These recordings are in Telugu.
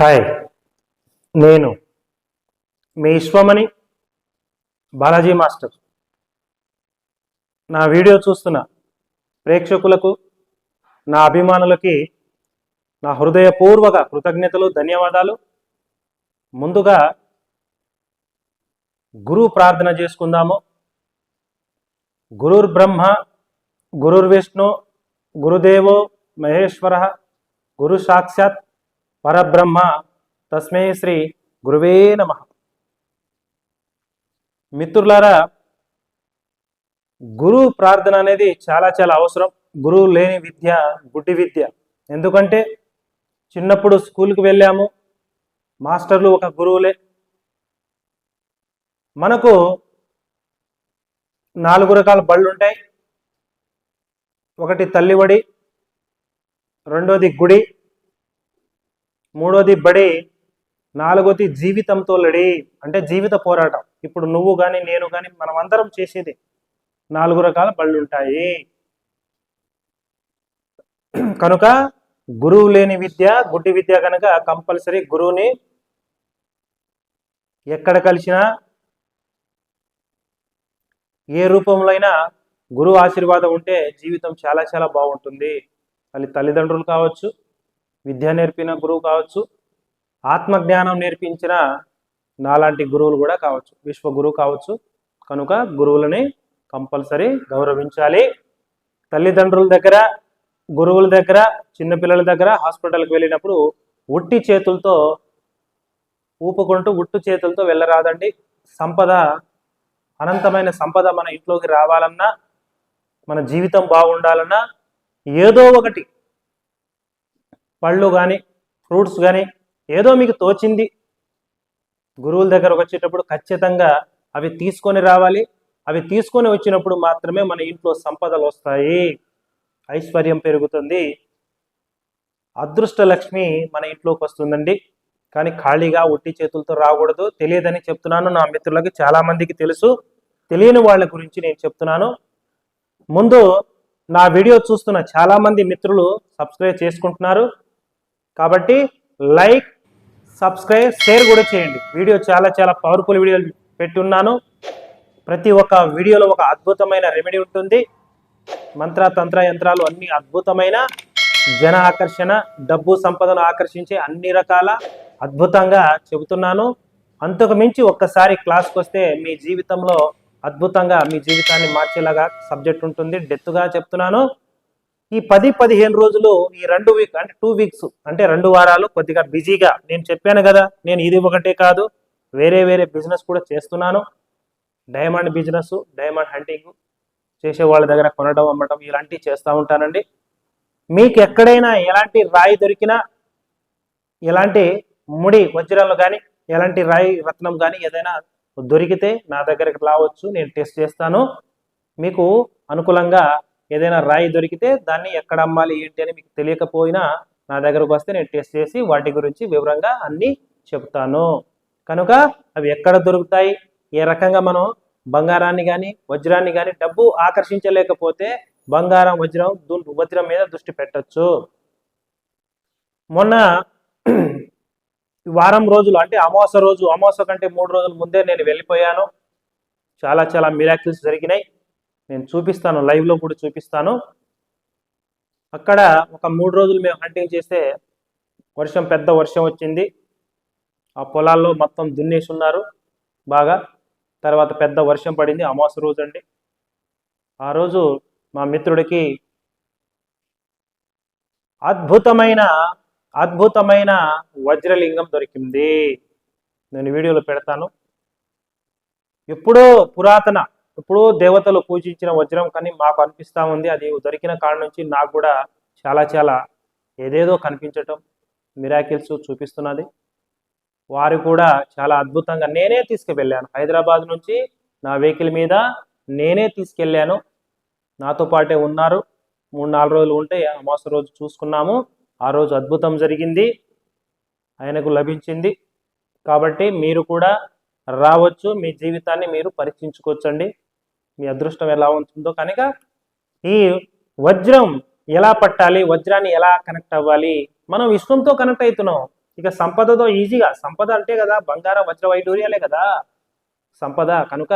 హాయ్ నేను మీ విశ్వమణి బాలాజీ మాస్టర్. నా వీడియో చూస్తున్న ప్రేక్షకులకు నా అభిమానులకి నా హృదయపూర్వక కృతజ్ఞతలు ధన్యవాదాలు. ముందుగా గురు ప్రార్థన చేసుకుందాము. గురుర్ బ్రహ్మ గురుర్ విష్ణు గురుదేవో మహేశ్వర గురు సాక్షాత్ పరబ్రహ్మ తస్మై శ్రీ గురువే నమ. మిత్రులారా గురు ప్రార్థన అనేది చాలా చాలా అవసరం. గురువు లేని విద్య గుడ్డి విద్య. ఎందుకంటే చిన్నప్పుడు స్కూల్కి వెళ్ళాము. మాస్టర్లు ఒక గురువులే. మనకు నాలుగు రకాల బళ్ళు ఉంటాయి ఒకటి తల్లివడి రెండోది గుడి మూడోది బడి నాలుగోది జీవితంతో లడి అంటే జీవిత పోరాటం. ఇప్పుడు నువ్వు కానీ నేను కానీ మనం అందరం చేసేది. నాలుగు రకాల బళ్ళు ఉంటాయి కనుక గురువు లేని విద్య గుడ్డి విద్య కనుక కంపల్సరీ గురువుని ఎక్కడ కలిసినా ఏ రూపంలో అయినా గురువు ఆశీర్వాదం ఉంటే జీవితం చాలా చాలా బాగుంటుంది. అది తల్లిదండ్రులు కావచ్చు విద్య నేర్పిన గురువు కావచ్చు ఆత్మజ్ఞానం నేర్పించిన నాలాంటి గురువులు కూడా కావచ్చు విశ్వ గురువు కావచ్చు. కనుక గురువులని కంపల్సరీ గౌరవించాలి. తల్లిదండ్రుల దగ్గర గురువుల దగ్గర చిన్నపిల్లల దగ్గర హాస్పిటల్కి వెళ్ళినప్పుడు ఉట్టి చేతులతో ఊపుకుంటూ ఉట్టు చేతులతో వెళ్ళరాదండి. సంపద అనంతమైన సంపద మన ఇంట్లోకి రావాలన్నా మన జీవితం బాగుండాలన్నా ఏదో ఒకటి పళ్ళు కానీ ఫ్రూట్స్ కానీ ఏదో మీకు తోచింది. గురువుల దగ్గరకు వచ్చేటప్పుడు ఖచ్చితంగా అవి తీసుకొని రావాలి. అవి తీసుకొని వచ్చినప్పుడు మాత్రమే మన ఇంట్లో సంపదలు వస్తాయి. ఐశ్వర్యం పెరుగుతుంది. అదృష్ట లక్ష్మి మన ఇంట్లోకి వస్తుందండి. కానీ ఖాళీగా ఒట్టి చేతులతో రాకూడదు. తెలియదని చెప్తున్నాను. నా మిత్రులకి చాలామందికి తెలుసు. తెలియని వాళ్ళ గురించి నేను చెప్తున్నాను. ముందు నా వీడియో చూస్తున్న చాలామంది మిత్రులు సబ్స్క్రైబ్ చేసుకుంటున్నారు. కాబట్టి లైక్ సబ్స్క్రైబ్ షేర్ కూడా చేయండి. వీడియో చాలా చాలా పవర్ఫుల్ వీడియోలు పెట్టి ఉన్నాను ప్రతి ఒక్క వీడియోలో ఒక అద్భుతమైన రెమెడీ ఉంటుంది. మంత్ర తంత్ర యంత్రాలు అన్ని అద్భుతమైన జన ఆకర్షణ డబ్బు సంపదను ఆకర్షించే అన్ని రకాల అద్భుతంగా చెబుతున్నాను. అంతకు మించి ఒక్కసారి క్లాస్కి వస్తే మీ జీవితంలో అద్భుతంగా మీ జీవితాన్ని మార్చేలాగా సబ్జెక్ట్ ఉంటుంది. డెత్తుగా చెప్తున్నాను. ఈ పది పదిహేను రోజులు ఈ రెండు వీక్ అంటే టూ వీక్స్ అంటే రెండు వారాలు కొద్దిగా బిజీగా. నేను చెప్పాను కదా నేను ఇది ఒకటే కాదు వేరే వేరే బిజినెస్ కూడా చేస్తున్నాను. డైమండ్ బిజినెస్ డైమండ్ హంటింగ్ చేసే వాళ్ళ దగ్గర కొనడం అమ్మటం ఇలాంటివి చేస్తూ ఉంటానండి. మీకు ఎక్కడైనా ఎలాంటి రాయి దొరికినా ఎలాంటి ముడి వజ్రాలు కానీ ఎలాంటి రాయి రత్నం కానీ ఏదైనా దొరికితే నా దగ్గరికి రావచ్చు నేను టెస్ట్ చేస్తాను. మీకు అనుకూలంగా ఏదైనా రాయి దొరికితే దాన్ని ఎక్కడ అమ్మాలి ఏంటి అని మీకు తెలియకపోయినా నా దగ్గరకు వస్తే నేను టెస్ట్ చేసి వాటి గురించి వివరంగా అన్నీ చెప్తాను. కనుక అవి ఎక్కడ దొరుకుతాయి? ఏ రకంగా మనం బంగారాన్ని కానీ వజ్రాన్ని కానీ డబ్బు ఆకర్షించలేకపోతే బంగారం వజ్రం వజ్రం మీద దృష్టి పెట్టొచ్చు. మొన్న ఈ వారం రోజులు అంటే అమావాస రోజు అమావాస కంటే మూడు రోజుల ముందే నేను వెళ్ళిపోయాను. చాలా చాలా మిరాకిల్స్ జరిగినాయి. నేను చూపిస్తాను లైవ్లో కూడా చూపిస్తాను. అక్కడ ఒక మూడు రోజులు మేము హంటింగ్ చేస్తే వర్షం పెద్ద వర్షం వచ్చింది. ఆ పొలాల్లో మొత్తం దున్నేసి ఉన్నారు బాగా. తర్వాత పెద్ద వర్షం పడింది అమాస రోజు అండి. ఆ రోజు మా మిత్రుడికి అద్భుతమైన అద్భుతమైన వజ్రలింగం దొరికింది. నేను వీడియోలో పెడతాను. ఎప్పుడో పురాతన ఇప్పుడు దేవతలు పూజించిన వజ్రం కానీ మాకు అనిపిస్తా ఉంది. అది దొరికిన కాడ నుంచి నాకు కూడా చాలా చాలా ఏదేదో కనిపించటం మిరాకిల్స్ చూపిస్తున్నది. వారు కూడా చాలా అద్భుతంగా నేనే తీసుకువెళ్ళాను. హైదరాబాద్ నుంచి నా వెహికల్ మీద నేనే తీసుకెళ్ళాను. నాతో పాటే ఉన్నారు. మూడు నాలుగు రోజులు ఉంటే అమాస రోజు చూసుకున్నాము. ఆ రోజు అద్భుతం జరిగింది. ఆయనకు లభించింది. కాబట్టి మీరు కూడా రావచ్చు. మీ జీవితాన్ని మీరు పరీక్షించుకోవచ్చండి. మీ అదృష్టం ఎలా ఉంటుందో కనుక ఈ వజ్రం ఎలా పట్టాలి? వజ్రాన్ని ఎలా కనెక్ట్ అవ్వాలి? మనం విశ్వంతో కనెక్ట్ అవుతున్నాం. ఇక సంపదతో ఈజీగా సంపద అంటే కదా బంగారం వజ్ర వైడూర్యాలే కదా. సంపద కనుక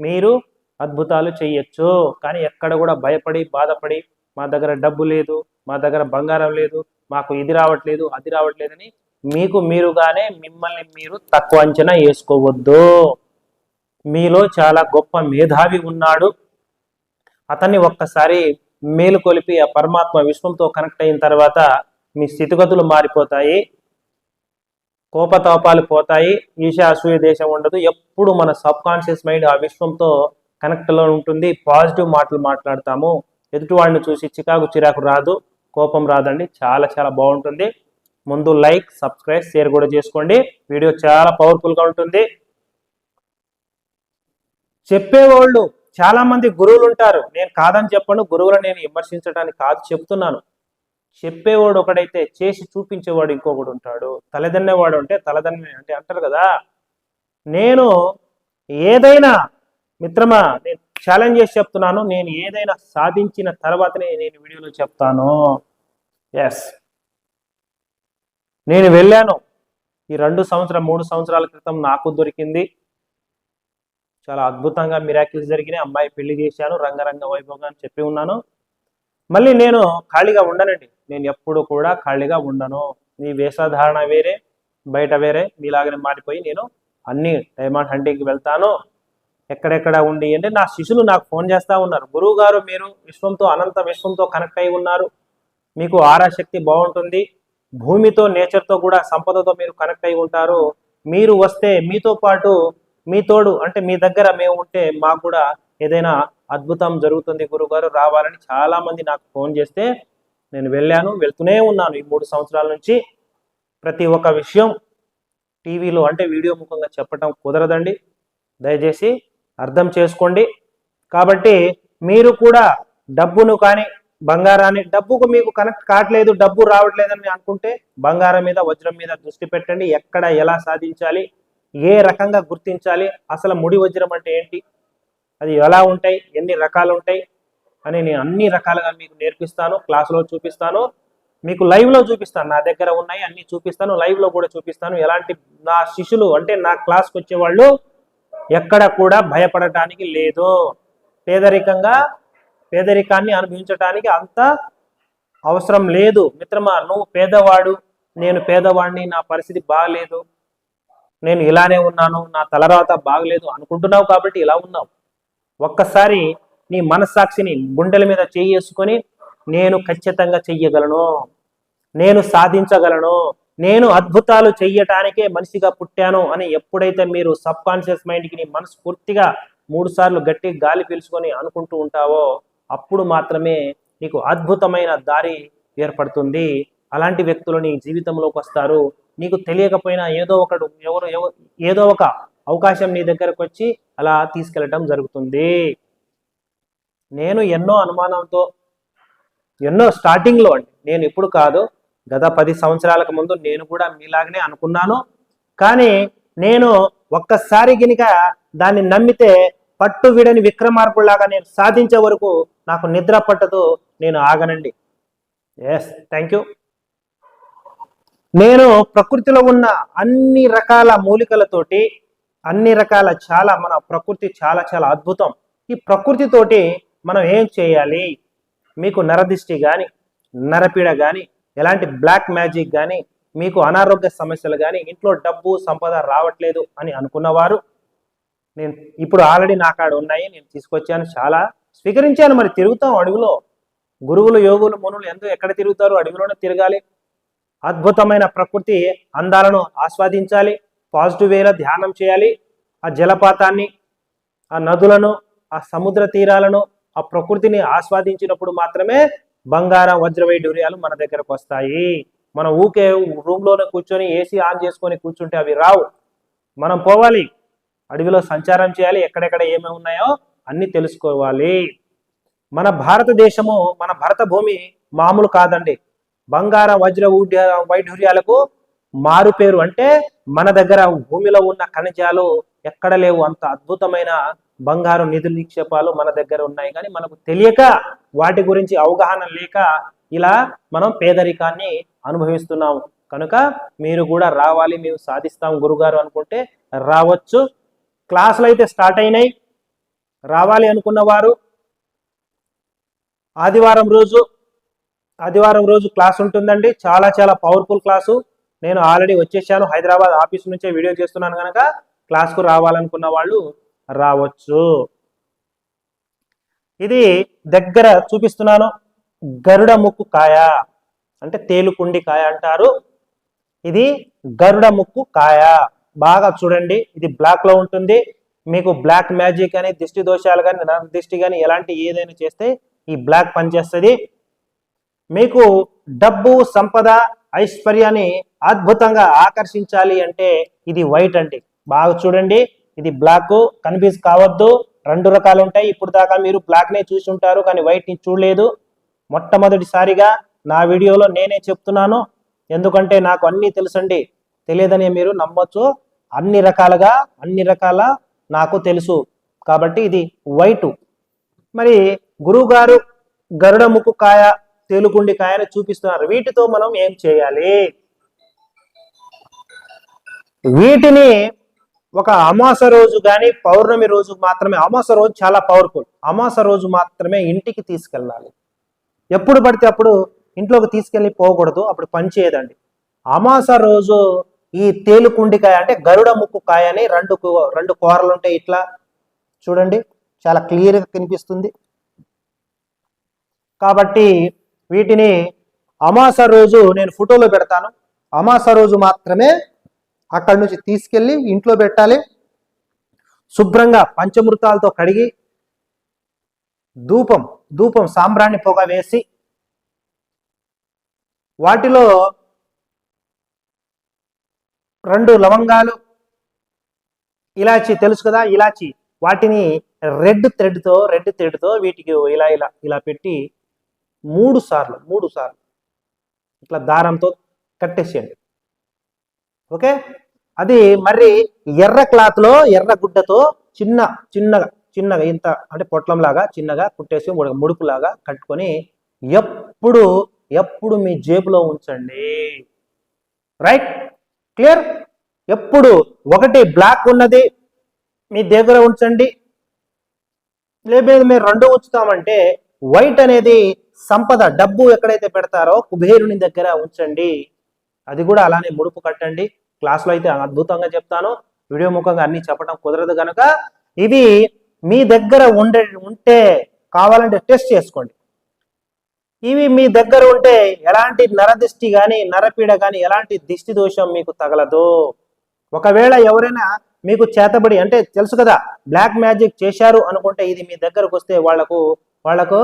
మీరు అద్భుతాలు చేయొచ్చు. కానీ ఎక్కడ కూడా భయపడి బాధపడి మా దగ్గర డబ్బు లేదు మా దగ్గర బంగారం లేదు మాకు ఇది రావట్లేదు అది రావట్లేదని మీకు మీరుగానే మిమ్మల్ని మీరు తక్కువ అంచనా వేసుకోవద్దు. మీలో చాలా గొప్ప మేధావి ఉన్నాడు. అతన్ని ఒక్కసారి మేలుకొలిపి ఆ పరమాత్మ విశ్వంతో కనెక్ట్ అయిన తర్వాత మీ స్థితిగతులు మారిపోతాయి. కోపతాపాలు పోతాయి. ఈశా అసూయ దేశం ఉండదు. ఎప్పుడు మన సబ్ కాన్షియస్ మైండ్ ఆ విశ్వంతో కనెక్ట్లో ఉంటుంది. పాజిటివ్ మాటలు మాట్లాడతాము. ఎదుటి వాడిని చూసి చికాకు చిరాకు రాదు. కోపం రాదండి. చాలా చాలా బాగుంటుంది. ముందు లైక్ సబ్స్క్రైబ్ షేర్ కూడా చేసుకోండి. వీడియో చాలా పవర్ఫుల్గా ఉంటుంది. చెప్పేవాళ్ళు చాలా మంది గురువులు ఉంటారు నేను కాదని చెప్పను గురువులను నేను విమర్శించడానికి కాదు చెప్తున్నాను. చెప్పేవాడు ఒకడైతే చేసి చూపించేవాడు ఇంకొకడు ఉంటాడు. తలదన్నేవాడు అంటే తలదన్నే అంటే అంటారు కదా. నేను ఏదైనా మిత్రమా నేను ఛాలెంజ్ చేసి చెప్తున్నాను నేను ఏదైనా సాధించిన తర్వాతనే నేను వీడియోలో చెప్తాను. ఎస్ నేను వెళ్ళాను. ఈ రెండు సంవత్సరం మూడు సంవత్సరాల క్రితం నాకు దొరికింది. చాలా అద్భుతంగా మిరాకిల్స్ జరిగినాయి. అమ్మాయి పెళ్ళి చేశాను రంగరంగ వైభవంగా అని చెప్పి ఉన్నాను. మళ్ళీ నేను ఖాళీగా ఉండనండి. నేను ఎప్పుడు కూడా ఖాళీగా ఉండను. నీ వేషధారణ వేరే బయట వేరే మీలాగనే మారిపోయి నేను అన్ని డైమండ్ హంటింగ్కి వెళ్తాను. ఎక్కడెక్కడ ఉండి అంటే నా శిష్యులు నాకు ఫోన్ చేస్తా ఉన్నారు. గురువు గారు మీరు విశ్వంతో అనంత విశ్వంతో కనెక్ట్ అయి ఉన్నారు. మీకు ఆరాశక్తి బాగుంటుంది. భూమితో నేచర్తో కూడా సంపదతో మీరు కనెక్ట్ అయి ఉంటారు. మీరు వస్తే మీతో పాటు మీ తోడు అంటే మీ దగ్గర మేము ఉంటే మాకు కూడా ఏదైనా అద్భుతం జరుగుతుంది గురుగారు రావాలని చాలా మంది నాకు ఫోన్ చేస్తే నేను వెళ్ళాను వెళ్తూనే ఉన్నాను ఈ మూడు సంవత్సరాల నుంచి. ప్రతి ఒక్క విషయం టీవీలో అంటే వీడియో ముఖంగా చెప్పటం కుదరదండి. దయచేసి అర్థం చేసుకోండి. కాబట్టి మీరు కూడా డబ్బును కానీ బంగారాన్ని డబ్బుకు మీకు కనెక్ట్ కావట్లేదు డబ్బు రావట్లేదని అనుకుంటే బంగారం మీద వజ్రం మీద దృష్టి పెట్టండి. ఎక్కడ ఎలా సాధించాలి ఏ రకంగా గుర్తించాలి? అసలు ముడి వజ్రం అంటే ఏంటి? అది ఎలా ఉంటాయి? ఎన్ని రకాలు ఉంటాయి? అని నేను అన్ని రకాలుగా మీకు నేర్పిస్తాను క్లాసులో చూపిస్తాను. మీకు లైవ్లో చూపిస్తాను. నా దగ్గర ఉన్నాయి అన్ని చూపిస్తాను. లైవ్లో కూడా చూపిస్తాను. ఎలాంటి నా శిష్యులు అంటే నా క్లాస్కి వచ్చేవాళ్ళు ఎక్కడ కూడా భయపడటానికి లేదు. పేదరికంగా పేదరికాన్ని అనుభవించటానికి అంత అవసరం లేదు. మిత్రమా నువ్వు పేదవాడు నేను పేదవాడిని నా పరిస్థితి బాగలేదు నేను ఇలానే ఉన్నాను నా తలరాత బాగలేదు అనుకుంటున్నావు కాబట్టి ఇలా ఉన్నావు. ఒక్కసారి నీ మనస్సాక్షిని గుండెల మీద చేసుకొని నేను ఖచ్చితంగా చెయ్యగలను నేను సాధించగలను నేను అద్భుతాలు చెయ్యటానికే మనిషిగా పుట్టాను అని ఎప్పుడైతే మీరు సబ్ కాన్షియస్ మైండ్కి నీ మనసు పూర్తిగా మూడు సార్లు గట్టి గాలి పీల్చుకొని అనుకుంటూ ఉంటావో అప్పుడు మాత్రమే నీకు అద్భుతమైన దారి ఏర్పడుతుంది. అలాంటి వ్యక్తులు నీ జీవితంలోకి వస్తారు. నీకు తెలియకపోయినా ఏదో ఒకడు ఎవరు ఏదో ఒక అవకాశం నీ దగ్గరకు వచ్చి అలా తీసుకెళ్ళటం జరుగుతుంది. నేను ఎన్నో అనుమానంతో ఎన్నో స్టార్టింగ్లో అండి నేను ఇప్పుడు కాదు గత పది సంవత్సరాలకు ముందు నేను కూడా మీలాగనే అనుకున్నాను. కానీ నేను ఒక్కసారి గినిక దాన్ని నమ్మితే పట్టు విడని విక్రమార్కుల్లాగా నేను సాధించే వరకు నాకు నిద్ర పట్టదు నేను ఆగనండి. ఎస్ థ్యాంక్ యూ నేను ప్రకృతిలో ఉన్న అన్ని రకాల మూలికలతోటి అన్ని రకాల చాలా మన ప్రకృతి చాలా చాలా అద్భుతం. ఈ ప్రకృతితోటి మనం ఏం చేయాలి? మీకు నరదిష్టి కానీ నరపీడ కానీ ఎలాంటి బ్లాక్ మ్యాజిక్ కానీ మీకు అనారోగ్య సమస్యలు కానీ ఇంట్లో డబ్బు సంపద రావట్లేదు అని అనుకున్నవారు నేను ఇప్పుడు ఆల్రెడీ నా కాడ ఉన్నాయి నేను తీసుకొచ్చాను చాలా స్వీకరించాను. మరి తిరుగుతాం అడవిలో గురువులు యోగులు మునులు ఎందుకు ఎక్కడ తిరుగుతారు? అడుగులోనే తిరగాలి. అద్భుతమైన ప్రకృతి అందాలను ఆస్వాదించాలి పాజిటివ్ వేలో ధ్యానం చేయాలి. ఆ జలపాతాన్ని ఆ నదులను ఆ సముద్ర తీరాలను ఆ ప్రకృతిని ఆస్వాదించినప్పుడు మాత్రమే బంగారం వజ్రవైఢూర్యాలు మన దగ్గరకు వస్తాయి. మనం ఊకే రూమ్లోనే కూర్చొని ఏసీ ఆన్ చేసుకొని కూర్చుంటే అవి రావు. మనం పోవాలి. అడవిలో సంచారం చేయాలి. ఎక్కడెక్కడ ఏమేమి ఉన్నాయో అన్ని తెలుసుకోవాలి. మన భారతదేశము మన భరత భూమి మామూలు కాదండి. బంగారం వజ్ర వైఢూర్యాలకు మారు పేరు. అంటే మన దగ్గర భూమిలో ఉన్న ఖనిజాలు ఎక్కడ లేవు. అంత అద్భుతమైన బంగారు నిధుల నిక్షేపాలు మన దగ్గర ఉన్నాయి. కానీ మనకు తెలియక వాటి గురించి అవగాహన లేక ఇలా మనం పేదరికాన్ని అనుభవిస్తున్నాము కనుక మీరు కూడా రావాలి మేము సాధిస్తాం గురుగారు అనుకుంటే రావచ్చు. క్లాసులు అయితే స్టార్ట్ అయినాయి. రావాలి అనుకున్న వారు ఆదివారం రోజు ఆదివారం రోజు క్లాస్ ఉంటుందండి. చాలా చాలా పవర్ఫుల్ క్లాసు. నేను ఆల్రెడీ వచ్చేసాను. హైదరాబాద్ ఆఫీస్ నుంచే వీడియో చేస్తున్నాను కనుక క్లాస్కు రావాలనుకున్న వాళ్ళు రావచ్చు. ఇది దగ్గర చూపిస్తున్నాను. గరుడ ముక్కు కాయ అంటే తేలుకుండి కాయ అంటారు. ఇది గరుడ ముక్కు కాయ. బాగా చూడండి. ఇది బ్లాక్లో ఉంటుంది. మీకు బ్లాక్ మ్యాజిక్ అని దిష్టి దోషాలు కానీ దిష్టి కానీ ఎలాంటి ఏదైనా చేస్తే ఈ బ్లాక్ పనిచేస్తుంది. మీకు డబ్బు సంపద ఐశ్వర్యాన్ని అద్భుతంగా ఆకర్షించాలి అంటే ఇది వైట్ అండి. బాగా చూడండి. ఇది బ్లాక్. కన్ఫ్యూజ్ కావద్దు. రెండు రకాలు ఉంటాయి. ఇప్పుడు దాకా మీరు బ్లాక్ నే చూసి ఉంటారు కానీ వైట్ని చూడలేదు. మొట్టమొదటిసారిగా నా వీడియోలో నేనే చెప్తున్నాను. ఎందుకంటే నాకు అన్ని తెలుసండి. తెలియదని మీరు నమ్మొచ్చు. అన్ని రకాలుగా అన్ని రకాల నాకు తెలుసు. కాబట్టి ఇది వైటు. మరి గురువు గారు గరుడ ముక్కు కాయ తేలుకుండి కాయను చూపిస్తున్నారు. వీటితో మనం ఏం చేయాలి? వీటిని ఒక అమాస రోజు కానీ పౌర్ణమి రోజు మాత్రమే అమాస రోజు చాలా పవర్ఫుల్ అమాస రోజు మాత్రమే ఇంటికి తీసుకెళ్ళాలి. ఎప్పుడు పడితే అప్పుడు ఇంట్లోకి తీసుకెళ్ళి పోకూడదు అప్పుడు పనిచేయదండి అమాస రోజు ఈ తేలుకుండికాయ అంటే గరుడ ముక్కు కాయ అని రెండు కూ- రెండు కూరలు ఉంటాయి ఇట్లా. చూడండి చాలా క్లియర్గా కనిపిస్తుంది. కాబట్టి వీటిని అమాస రోజు నేను ఫోటోలో పెడతాను. అమాస రోజు మాత్రమే అక్కడి నుంచి తీసుకెళ్ళి ఇంట్లో పెట్టాలి. శుభ్రంగా పంచమృతాలతో కడిగి ధూపం ధూపం సాంబ్రాణి పొగ వేసి వాటిలో రెండు లవంగాలు ఇలాచి తెలుసు కదా ఇలాచి వాటిని రెడ్ థ్రెడ్తో రెడ్ థ్రెడ్తో వీటికి ఇలా ఇలా ఇలా పెట్టి మూడు సార్లు మూడు సార్లు. ఇట్లా దారంతో కట్టేసేయండి. ఓకే? అది మరి ఎర్ర క్లాత్లో ఎర్ర గుడ్డతో చిన్న చిన్నగా చిన్నగా ఇంత అంటే పొట్లంలాగా చిన్నగా కుట్టేసి ముడుపులాగా కట్టుకొని ఎప్పుడు ఎప్పుడు మీ జేబులో ఉంచండి. రైట్ క్లియర్ ఎప్పుడు ఒకటి బ్లాక్ ఉన్నది మీ దగ్గర ఉంచండి. లేదు మీరు రెండు ఉంచుతామంటే వైట్ అనేది సంపద డబ్బు ఎక్కడైతే పెడతారో కుబేరుని దగ్గర ఉంచండి. అది కూడా అలానే ముడుపు కట్టండి. క్లాస్లో అయితే అద్భుతంగా చెప్తాను. వీడియో ముఖంగా అన్ని చెప్పడం కుదరదు కనుక ఇవి మీ దగ్గర ఉండే ఉంటే కావాలంటే టెస్ట్ చేసుకోండి. ఇవి మీ దగ్గర ఉంటే ఎలాంటి నరదిష్టి కానీ నరపీడ కానీ ఎలాంటి దిష్టి దోషం మీకు తగలదు. ఒకవేళ ఎవరైనా మీకు చేతబడి అంటే తెలుసు కదా బ్లాక్ మ్యాజిక్ చేశారు అనుకుంటే ఇది మీ దగ్గరకు వస్తే వాళ్ళకు వాళ్ళకు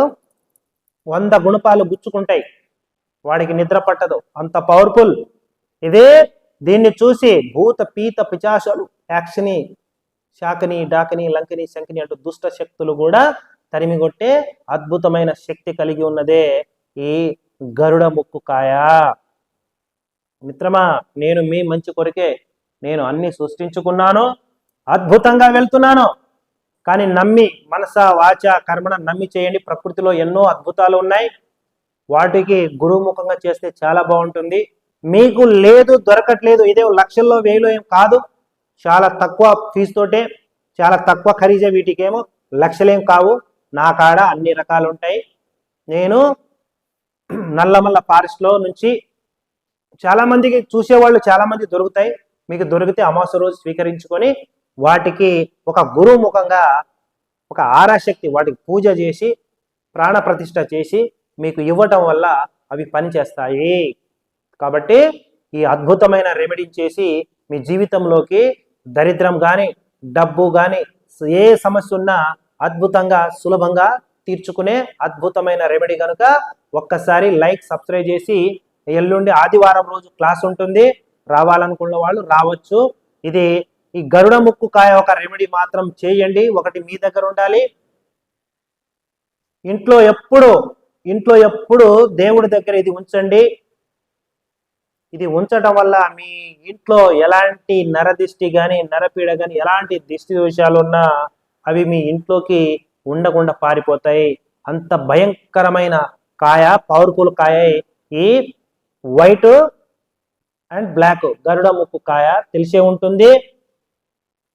వంద గుణపాలు గుచ్చుకుంటాయి. వాడికి నిద్ర పట్టదు. అంత పవర్ఫుల్ ఇదే దీన్ని చూసి భూత పీత పిచాసాలు యాక్షని శాకని డాకని లంకని శంకిని అంటూ దుష్ట శక్తులు కూడా తరిమిగొట్టే అద్భుతమైన శక్తి కలిగి ఉన్నదే ఈ గరుడ ముక్కు కాయ. మిత్రమా నేను మీ మంచి కొరకే నేను అన్ని సృష్టించుకున్నాను అద్భుతంగా వెళ్తున్నాను. కానీ నమ్మి మనస వాచ కర్మణ నమ్మి చేయండి. ప్రకృతిలో ఎన్నో అద్భుతాలు ఉన్నాయి. వాటికి గురుముఖంగా చేస్తే చాలా బాగుంటుంది. మీకు లేదు దొరకట్లేదు ఇదే లక్షల్లో వేలు ఏం కాదు. చాలా తక్కువ ఫీజుతోటే చాలా తక్కువ ఖరీజే వీటికేమో. లక్షలేం కావు. నా కాడ అన్ని రకాలు ఉంటాయి. నేను నల్లమల్ల ఫారెస్ట్లో నుంచి చాలామందికి చూసేవాళ్ళు చాలామంది దొరుకుతాయి. మీకు దొరికితే అమాస రోజు స్వీకరించుకొని వాటికి ఒక గురుముఖంగా ఒక ఆరాశక్తి వాటికి పూజ చేసి ప్రాణప్రతిష్ఠ చేసి మీకు ఇవ్వటం వల్ల అవి పనిచేస్తాయి. కాబట్టి ఈ అద్భుతమైన రెమెడీ చేసి మీ జీవితంలోకి దరిద్రం కానీ డబ్బు కానీ ఏ సమస్య ఉన్నా అద్భుతంగా సులభంగా తీర్చుకునే అద్భుతమైన రెమెడీ కనుక ఒక్కసారి లైక్ సబ్స్క్రైబ్ చేసి ఎల్లుండి ఆదివారం రోజు క్లాస్ ఉంటుంది. రావాలనుకున్న వాళ్ళు రావచ్చు. ఇది ఈ గరుడ ముక్కు కాయ ఒక రెమెడీ మాత్రం చేయండి. ఒకటి మీ దగ్గర ఉండాలి. ఇంట్లో ఎప్పుడు ఇంట్లో ఎప్పుడు దేవుడి దగ్గర ఇది ఉంచండి. ఇది ఉంచటం వల్ల మీ ఇంట్లో ఎలాంటి నరదిష్టి కానీ నరపీడ కానీ ఎలాంటి దిష్టి దోషాలు ఉన్నా అవి మీ ఇంట్లోకి ఉండకుండా పారిపోతాయి. అంత భయంకరమైన కాయ పవర్ఫుల్ కాయ ఈ వైట్ అండ్ బ్లాక్ గరుడ ముక్కు కాయ తెలిసే ఉంటుంది.